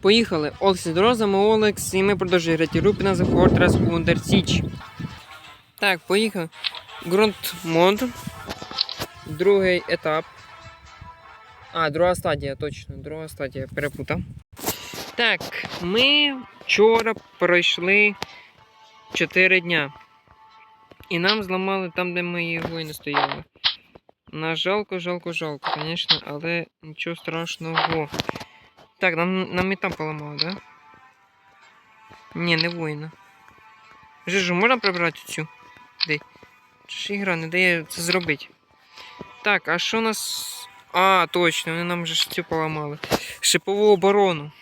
Поїхали. Олекс Дороза, ми Олекс, і ми продовжуємо грати Рупіна The Fortress Under Siege. Так, поїхали. Ґрунт мод. Другий етап. А, друга стадія, точно, друга стадія, перепутав. Так, ми вчора пройшли 4 дня. І нам зламали там, де ми і не стояли. На жалко, жалко, жалко, звісно, але нічого страшного. Так, нам, нам і там поламали, да? Ні, не воїна. Жижу, можна прибрати цю? Де? Чи ігра не дає це зробити? Так, а що у нас. А, точно, вони нам же ж цю поламали. Шипову оборону.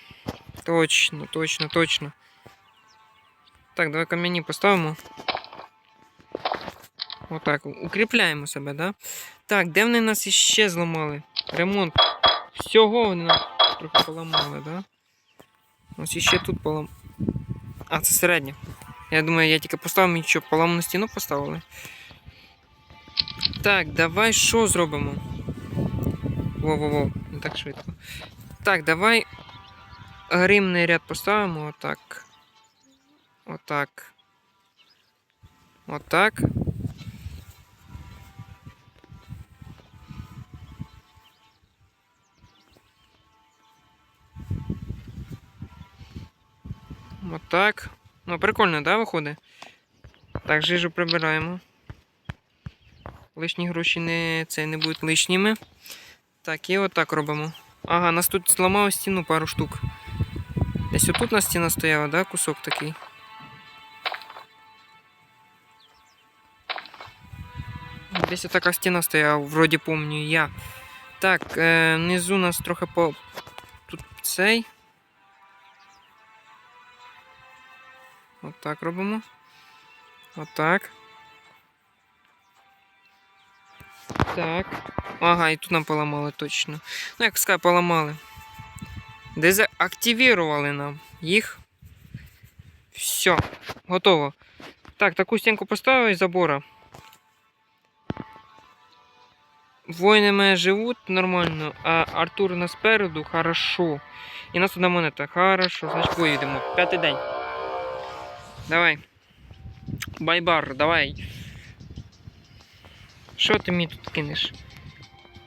Точно, точно, точно. Так, давай кам'яні поставимо. Отак, укріпляємо себе, да? Так, де вони нас іще зламали? Ремонт. Всього вони нам трохи поламали, да? Ось іще тут полам. А, це середня. Я думаю, я тільки поставив нічого, поламану стіну поставили. Так, давай що зробимо? Во-во-во, не так швидко. Так, давай гримний ряд поставимо отак. Отак. Отак. Отак. Ну, прикольно, да, виходить? Так, жижу прибираємо. Лишні гроші не, це не будуть лишніми. Так, і отак робимо. Ага, нас тут зламало стіну пару штук. Десь отут на стіна стояла, да, кусок такий. Десь така стіна стояла, вроді помню я. Так, е, внизу нас трохи по. Тут цей. Отак робимо. Отак. Так. Ага, і тут нам поламали точно. Ну, як сказати, поламали. Дезактивірували нам їх. Все, готово. Так, таку стінку поставив із забора. Воїни живуть нормально, а Артур нас спереду, хорошо. І нас одна монета. Хорошо, значить поїдемо. П'ятий день. Давай. Байбар, давай. Що ти мені тут кинеш?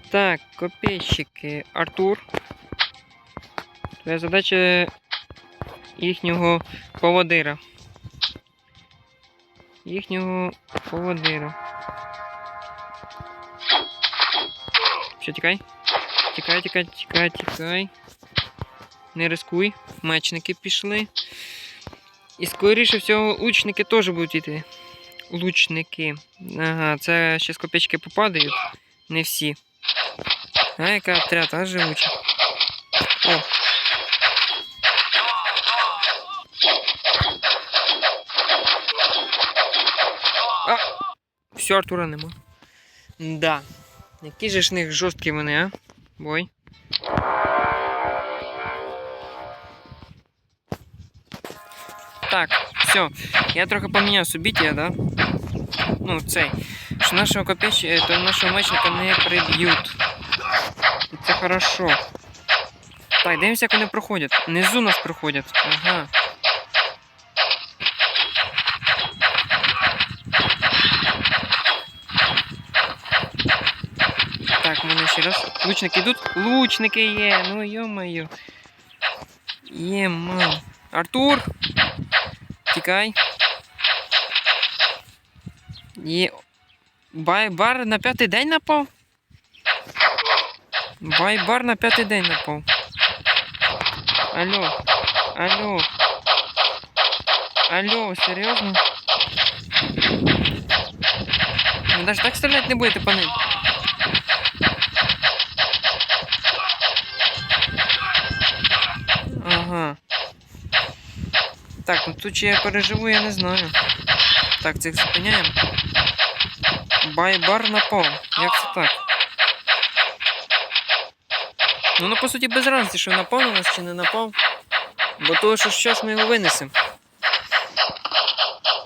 Так, копійщики. Артур. Твоя задача їхнього поводира. Їхнього поводира. Що, тікай? Тікай, тікай, тікай, тікай. Не рискуй. Мечники пішли. І скоріше всього лучники теж будуть йти. Лучники. Ага, це ще з копійки попадають. Не всі. А яка отряд, а живуча. О. А! Все, Артура нема. Да. Які же ж них жорсткі вони, а? Бой. Так, все. Я трохи поміняв собіття, да? Ну, цей. Що нашого копіч, е, то нашого мечника не приб'ють. Це хорошо. Так, дивимося, як вони проходять. Внизу нас проходять. Ага. Так, мене ще раз. Лучники йдуть? Лучники є, ну йо-моє. Є, мам. Артур! Тікай. Є. Байбар на п'ятий день напав? Байбар на п'ятий день напав. Алло. Алло. Алло, серйозно? Ви навіть так стріляти не будете, пани? Ага. Так, ну тут чи я переживу, я не знаю. Так, цих зупиняємо. Байбар напав. Як це так? Ну, ну, по суті, без разниці, що напав на нас чи не напав. Бо того, що щас ми його винесемо.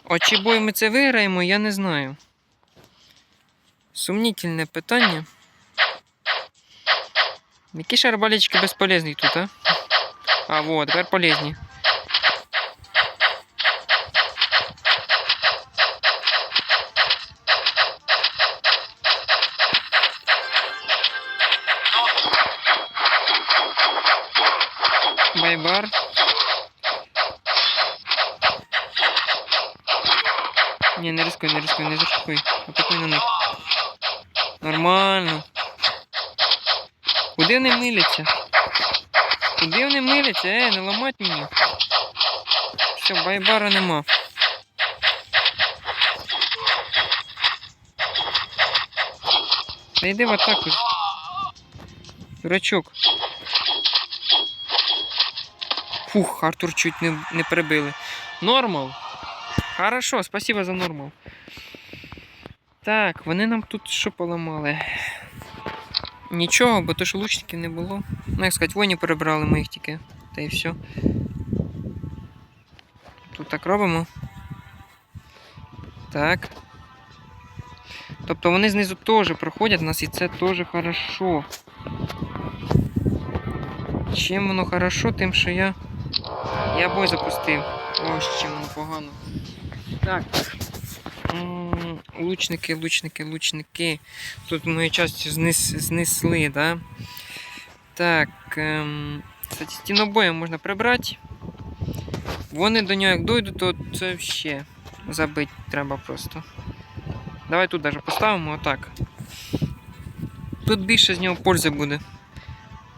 А чи бой ми це виграємо, я не знаю. Сумнітельне питання. Які ж арбалічки безполезні тут, а? А, вот, тепер полезні. Байбар. Не, не рискуй, не рискуй, не рискуй. Атакуй на них. Нормально. Куди вони миляться? Куди вони миляться? Е, не ламать мені. Все, байбара нема. Та йди в атаку. Дурачок. Фух, Артур чуть не, не перебили. Нормал. Хорошо, спасибо за нормал. Так, вони нам тут що поламали? Нічого, бо то що лучників не було. Ну, як сказати, воїнів перебрали ми їх тільки. Та і все. Тут так робимо. Так. Тобто вони знизу теж проходять нас і це теж хорошо. Чим воно хорошо, тим, що я. Я бой запустив. Ось чим воно погано. Так. Лучники, лучники, лучники. Тут мою часть знес, знесли, да? Так. Ем, кстати, стінобоєм можна прибрати. Вони до нього як дойдуть, то це ще забити треба просто. Давай тут даже поставимо отак. Тут більше з нього пользи буде.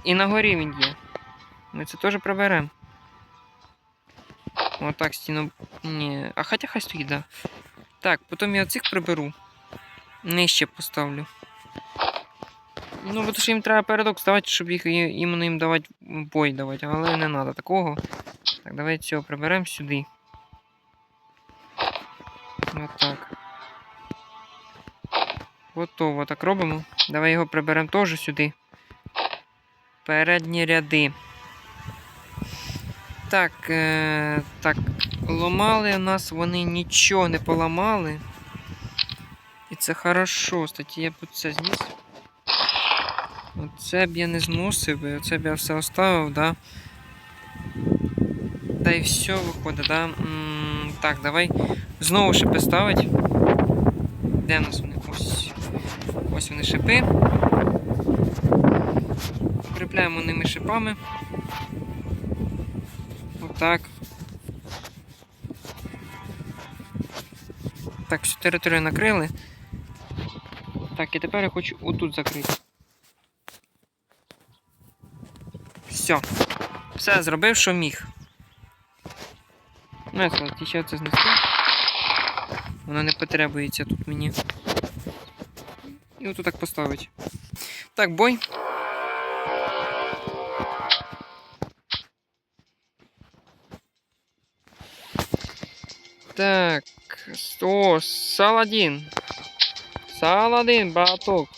І на горі він є. Ми це теж приберемо. Отак стіну. Ні. А хоча хай стоїть, да. Так, потім я цих приберу. Нижче поставлю. Ну, бо що їм треба передок ставати, щоб їх іменно їм давати бой давати, але не треба такого. Так, давай цього приберемо сюди. Отак. Готово, так робимо. Давай його приберемо теж сюди. Передні ряди. Так, е, так, ламали у нас вони нічого не поламали. І це хорошо. Кстати, я б це зніс. Оце б я не зносив, і оце б я все оставив, да. Та і все виходить, да. Так, давай знову шипи ставить. Де в нас вони? Ось. Ось вони шипи. Укріпляємо ними шипами. Отак. Так, всю територію накрили. Так, і тепер я хочу отут закрити. Все. Все, зробив, що міг. Ну, я сказав, ще це знести. Воно не потребується тут мені. І отут так поставить. Так, бой. о, Саладин. Саладин, браток.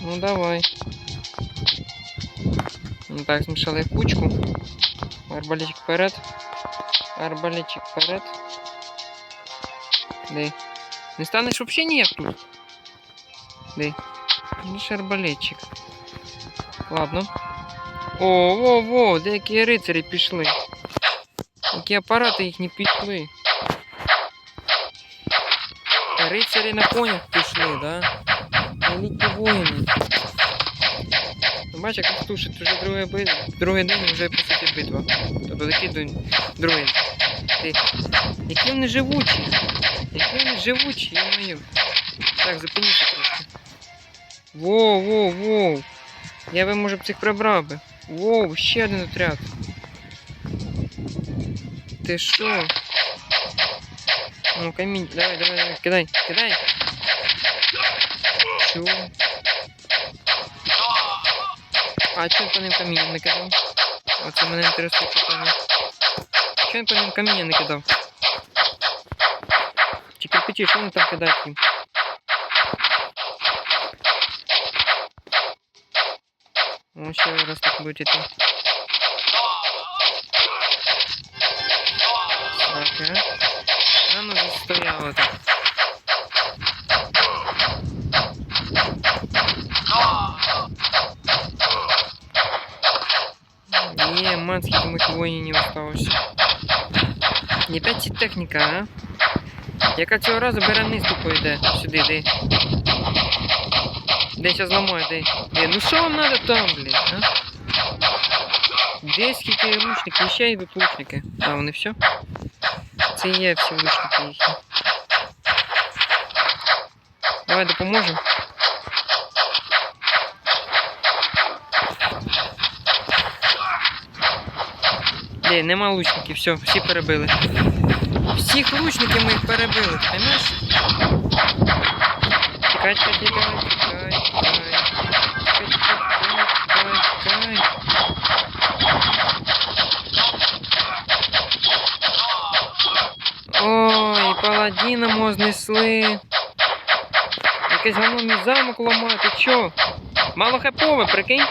Ну давай. Ну так, змішали в кучку. Арбалетик вперед. Арбалетик вперед. Дай. Не станеш вообще ніяк тут. Дай. Лише арбалетчик. Ладно. О, во, во, деякі рицарі пішли. Які апарати їх не Рицарі на конях пішли, да? Елітні воїни. Ну, Бач, як тушить вже другий, бит... другий день вже по суті битва. Тобто такий день другий. Ти... Які вони живучі? Які вони живучі, я маю. Так, зупиніться трошки. Воу, воу, воу. Я би, може б цих прибрав би. Воу, ще один отряд. Ти що? Ну, камінь, давай, давай, давай, кидай, кидай. Чо? А чого він по ним каміння не кидав? Оце мене інтересує питання. Чого він по ним каміння не кидав? Чи кирпичі, що вони там кидають їм? Ну, ще раз так будуть іти. Ага. А ну застояло так. команд, скільки моїх воїнів осталося. І опять ці техніка, а? Яка цього разу бере низ тупо йде. Сюди, йди. Де зараз ламаю, де? Ну що вам надо там, блін, а? Де скільки лучників? Ще йдуть лучники. А, вони все? Це є всі лучники їхні. Давай допоможемо. Де, нема лучників, все, всі перебили. Всіх лучників ми їх перебили, ти розумієш? Тікай, тікай. Тікай, тікай, тікай, тікай. Паладіна знесли. Якесь говно мій замок ламає, ти чо? Мало хепове, прикинь?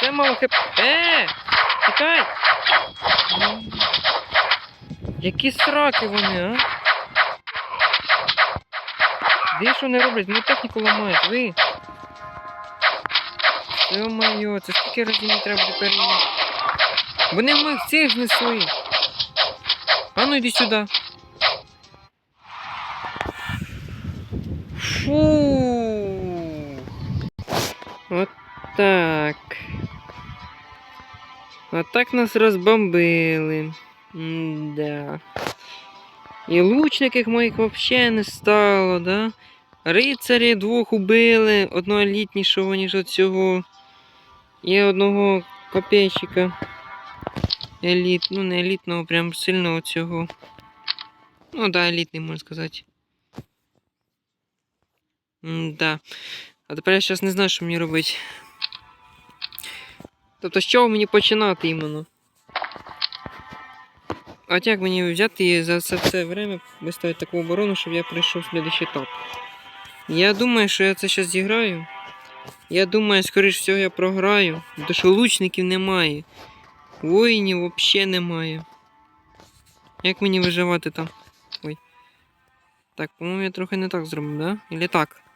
Це мало хеп... Е! Тікай! М. Які сраки вони, а? Де що не роблять? Мою техніку ламають, ви. Ё-моё, це скільки разів мені треба перевірити? Вони моїх цих знесли. А ну иди сюда. Фу. Вот так. Вот так нас розбомбили. Да. І лучників моїх вообще не стало, да? Рицарі двох убили, одного елітнішого, ніж от цього. І одного копейщика. Еліт, ну не елітного, прям сильного цього. Ну да, елітний, можна сказати. Да. А тепер я зараз не знаю, що мені робити. Тобто, з чого мені починати іменно? От як мені взяти і за це все время виставити таку оборону, щоб я прийшов в следующий етап? Я думаю, що я це зараз зіграю. Я думаю, скоріш всього, я програю, тому що лучників немає. Воїнів взагалі немає. Як мені виживати там? Ой. Так, по-моєму, я трохи не так зробив, да? Ілі так?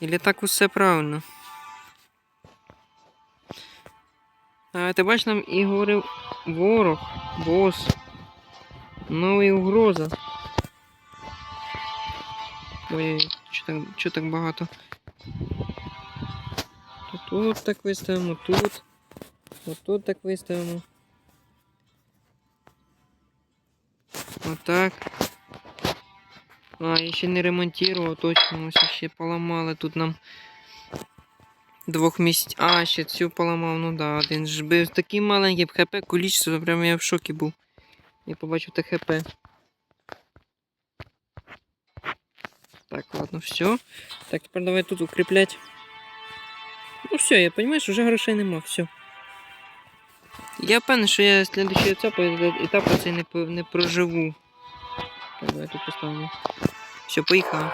Ілі так усе правильно. А, ти бачиш, нам і говорив ворог, бос. Новий угроза. Ой, що так, чо так багато? Тут, тут так виставимо, тут. Отут так виставимо. Отак. А, я ще не ремонтував, точно, ось ще поламали. Тут нам двох місць. А, ще цю поламав, ну да, один ж бив такий маленький ХП, количество, прямо я в шокі був. Я побачив те ХП. Так, ладно, все. Так, тепер давай тут укріплять. Ну все, я що вже грошей нема, все. Я певний, що я слідчий етап, етап цей не, не проживу. Так, давай тут поставимо. Все, поїхали.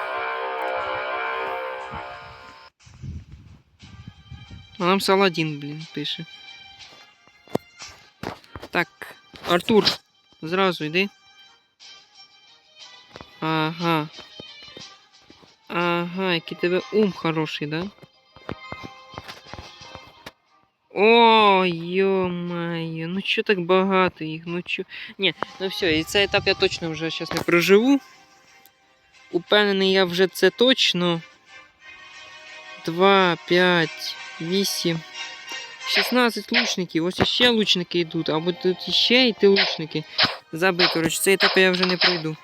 А нам Саладін, блін, пише. Так, Артур, зразу йди. Ага. Ага, який тебе ум хороший, да? О, ё-моё, ну чё так багато їх, ну чё. Ні, ну все, і цей етап я точно вже зараз не проживу. Упевнений я вже це точно. 2, 5, 8, 16 лучників. Ось іще лучники йдуть, або тут іще йти лучники. Забий, коротше, цей етап я вже не пройду.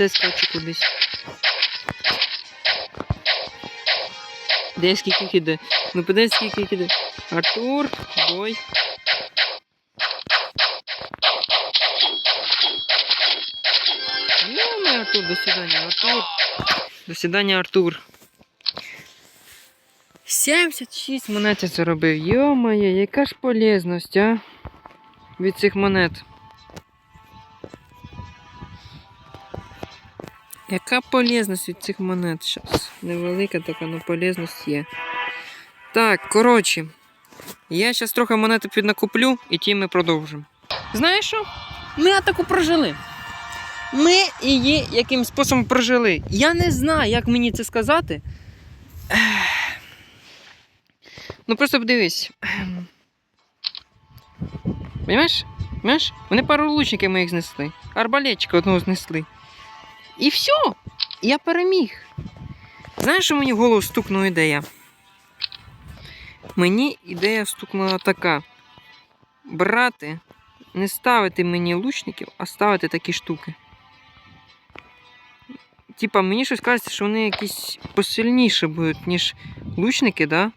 Ліце скачу кудись. Де скільки киде? Ну подай скільки киде. Артур, бой. Йоми, Артур, до свидания, Артур. До свидания, Артур. 76 монет я заробив. Йо-моє, яка ж полезність, а? Від цих монет. Яка полезність від цих монет зараз? Невелика така, але полезність є. Так, коротше. Я зараз трохи монети піднакуплю і ті ми продовжимо. Знаєш що? Ми атаку прожили. Ми її яким способом прожили. Я не знаю, як мені це сказати. Ну просто подивись. Понимаєш? Вони пару лучників моїх знесли. Арбалетчика одного знесли. І все. Я переміг. Знаєш, що мені в голову стукнула ідея? Мені ідея стукнула така. Брати, не ставити мені лучників, а ставити такі штуки. Типа, мені щось кажеться, що вони якісь посильніше будуть, ніж лучники, да?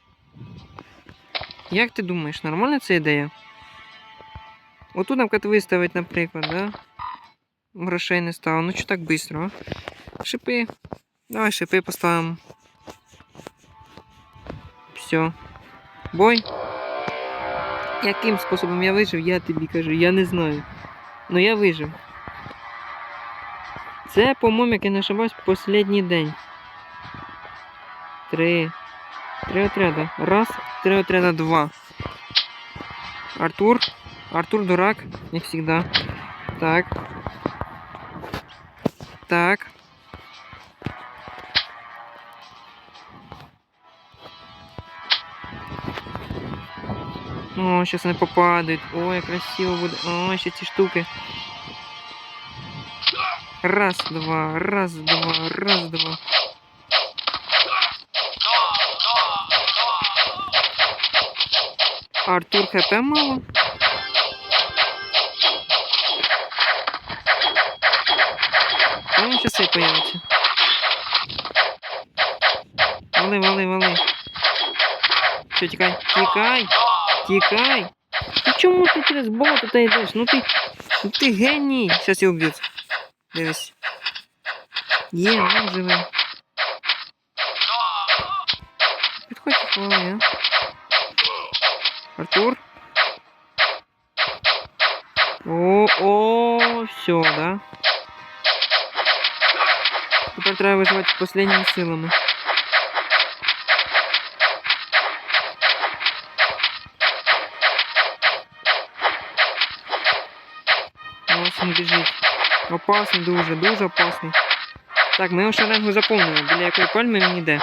Як ти думаєш, нормальна ця ідея? Отут нам кат виставить, наприклад, да? Грошей не стало. Ну що так швидко, а? Шипи. Давай шипи поставимо. Все. Бой. Яким способом я вижив, я тобі кажу, я не знаю. Ну я вижив. Це, по-моєму, як я не ошибаюсь, останній день. Три. Три отряда. Раз, три отряда, два. Артур. Артур дурак, як всегда. Так. Так. О, сейчас они попадают. Ой, красиво будет. О, еще эти штуки. Раз, два, раз, два, раз, два. Артур хп мало. А он сейчас и появится. Вали, вали, вали. Все, тікай, тікай, тікай. Ну чому ти через болото та йдеш? Ну ти, ну ти геній. Зараз його вб'ють. Дивись. Є, він живий. Підходь хвали, а. Артур. О, о, все, да? Тепер треба виживати останніми силами. Ось він біжить. Опасний дуже, дуже опасний. Так, ми його шеренгу заповнили. Біля якої пальми він йде.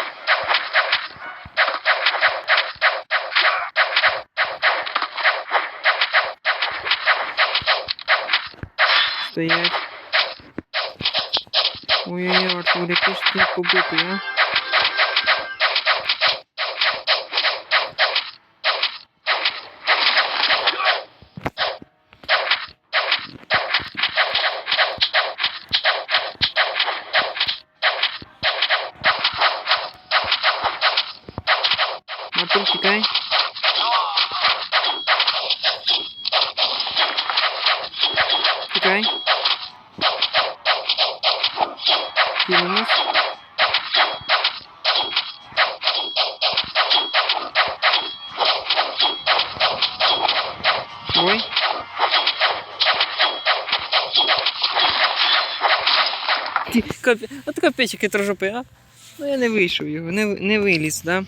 Стоять. Ой-ой-ой, Артур, який ж ти побитий, От копійчики трожопи, а? Ну я не вийшов його, не, не виліз, да?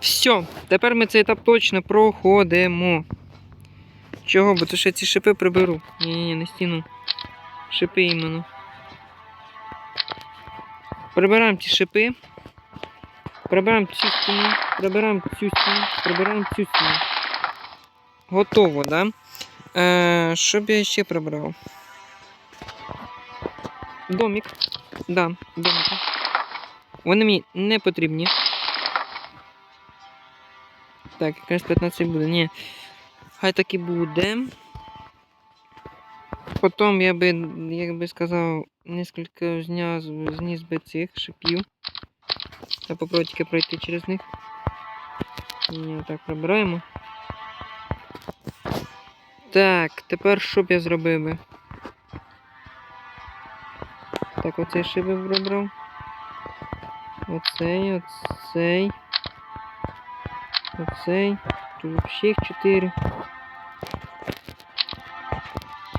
Все, тепер ми цей етап точно проходимо. Чого? Бо то ще ці шипи приберу. Ні-ні, на стіну. Шипи іменно. Прибираємо ці шипи. Прибираємо цю стіну, прибираємо цю стіну, прибираємо цю стіну. Готово, да? Е, що б я ще прибрав? Домик. Да, домики. Вони мені не потрібні. Так, якраз 15 буде. Ні. Хай так і буде. Потім я би, як би сказав, несколько зняв, зніс би цих шипів. Я попробую тільки пройти через них. Ні, так, прибираємо. Так, тепер що б я зробив би? Так, оцей шиби прибрав. Оцей, оцей. Оцей. Тут взагалі їх 4.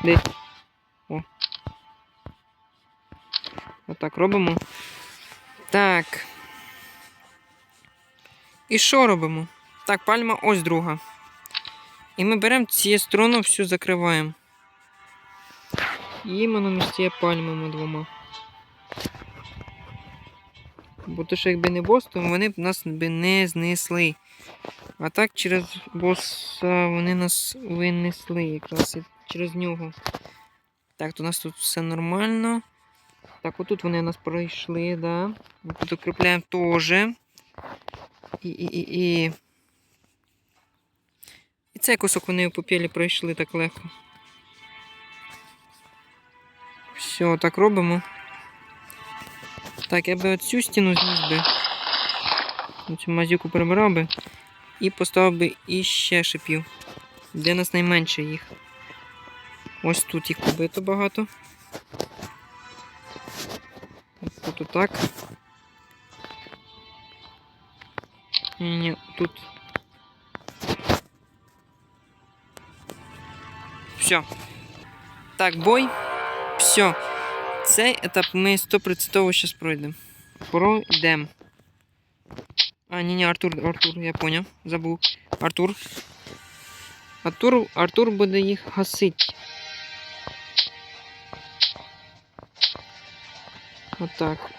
Десь. О. Отак робимо. Так. І що робимо? Так, пальма ось друга. І ми беремо цією стороною всю закриваємо. Іменно між цією пальмами двома. Бо то, що якби не бос, то вони б нас би не знесли. А так через боса вони нас винесли якраз через нього. Так, то у нас тут все нормально. Так, отут вони нас пройшли, да. Ми Тут укріпляємо теж. І, і, і, і. І цей кусок вони по пілі пройшли так легко. Все, так робимо. Так, я би оцю стіну зніс би. Цю мазюку прибирав би. І поставив би іще шипів. Де нас найменше їх. Ось тут їх побито багато. Тут отак. Ні, ні, тут. Все. Так, бой. Все. Цей етап ми 100% зараз пройдемо. Пройдемо. А, ні, ні, Артур, Артур, я поняв. Забув. Артур. Артур, Артур буде їх гасити. Отак.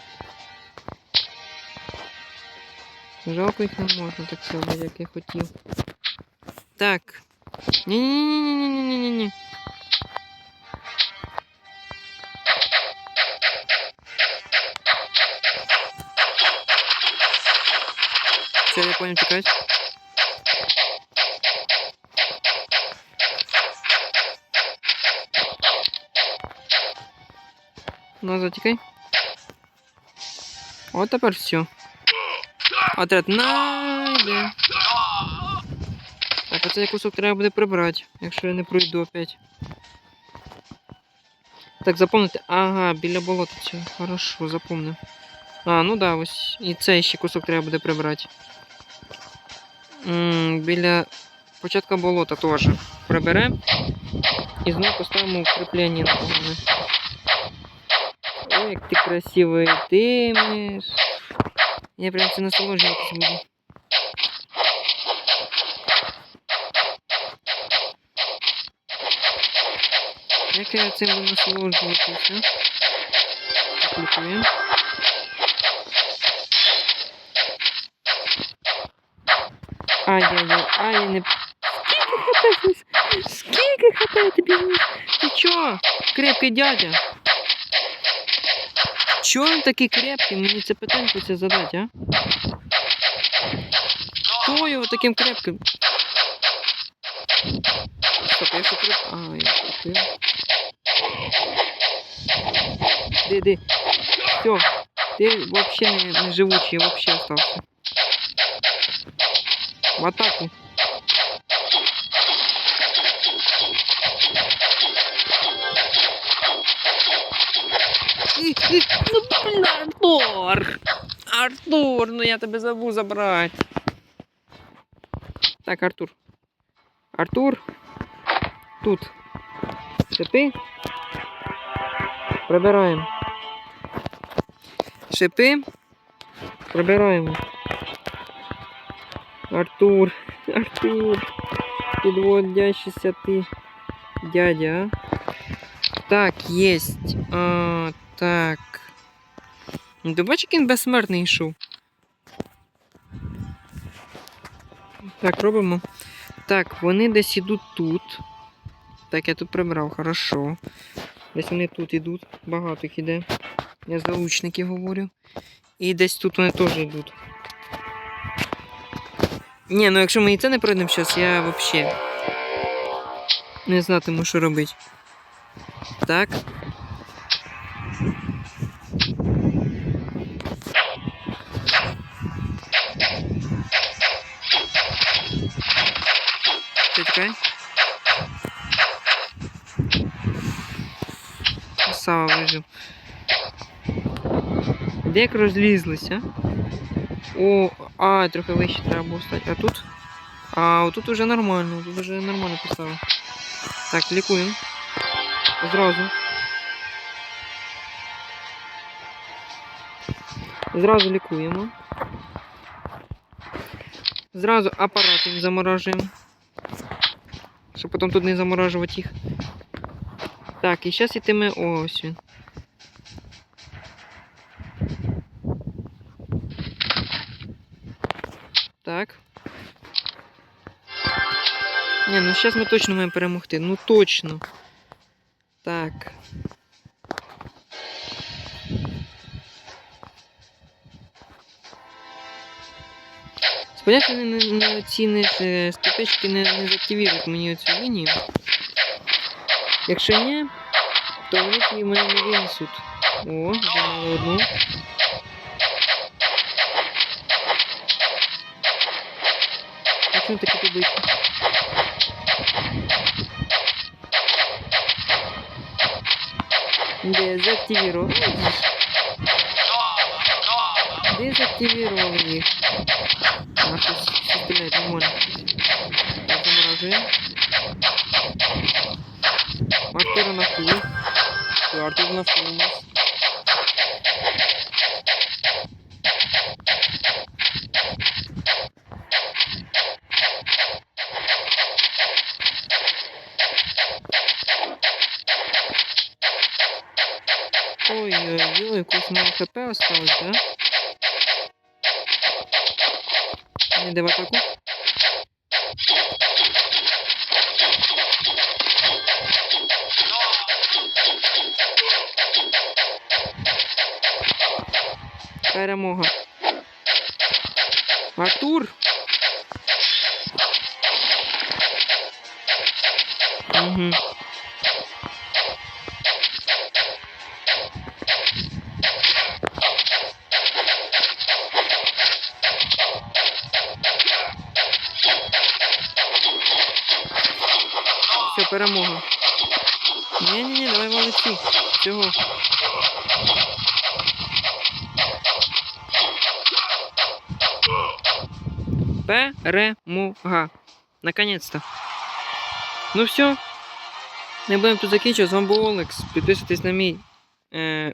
Жалко їх не можна так зробити, як я хотів. Так. Ні-ні-ні-ні-ні-ні-ні-ні. Понял, тікать. Назад тікай. От тепер все. Отряд найде. Так, оцей кусок треба буде прибрати, якщо я не пройду опять. Так, запомнити. Ага, біля болота цього. Хорошо, запомнив. А, ну да, ось. І цей ще кусок треба буде прибрати. Біля початка болота теж приберемо. І знову поставимо укріплення на головне. Ой, як ти красиво йтимеш. Я прям це насолоджуватись буду. Як я цим буду насолоджуватися? Клікуємо. Ай-яй-яй, ай, я не... Скільки хп зніс? Скільки хп я тобі зніс? Ти чо? Крепкий дядя. Чого він такий крепкий? Мені це питання хочеться задати, а? Хто його таким крепким? Стоп, я що креп... А, я купив. Де, де? Все, ти вообще не, не живучий, вообще остався. В атаку. І- і- Ну, блін, Артур! Артур, ну я тебе забув забрати. Так, Артур. Артур. Тут. Шипи. Прибираємо. Шипи. Прибираємо. Артур. Артур. Підводящийся ти. Дядя. Так, єсть. А, так. Ти бачиш, як він безсмертний йшов. Так, робимо. Так, вони десь ідуть тут. Так, я тут прибрав, хорошо. Десь вони тут ідуть. Багато їх іде. Я за лучників говорю. І десь тут вони теж йдуть. Ні, ну якщо ми і це не пройдемо зараз, я взагалі не знатиму, що робити. Так. Чекай. Красава вижив. Де як розлізлися? О, а, трохи вище треба було стати. А тут? А, отут уже нормально, тут уже нормально поставив. Так, лікуємо. Зразу. Зразу лікуємо. Зразу апарат їм заморожуємо. Щоб потім тут не заморожувати їх. Так, і зараз йтиме ось він. Ні, ну зараз ми точно маємо перемогти. Ну точно. Так. Сподіваюся, не, не, не ціни е, статички не, не заактивірують мені цю лінію. Якщо ні, то вони її мене не винесуть. О, замали одну. А чому такі побиті? Дезактивировал. Дезактивировал их. А, сейчас стрелять не можно. Так. Артура на хуй. Артур на хуй у нас. Ой-ой-ой, мало хп осталось, да? Не в атаку. Перемога. Артур! Угу. Цього. Перемога. Наконец-то. Ну все. Не будемо тут закінчувати. З вами був Олекс. Підписуйтесь на мій е,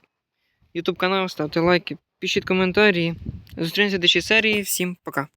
YouTube канал, ставте лайки, пишіть коментарі. Зустрінемося в следующій серії. Всім пока.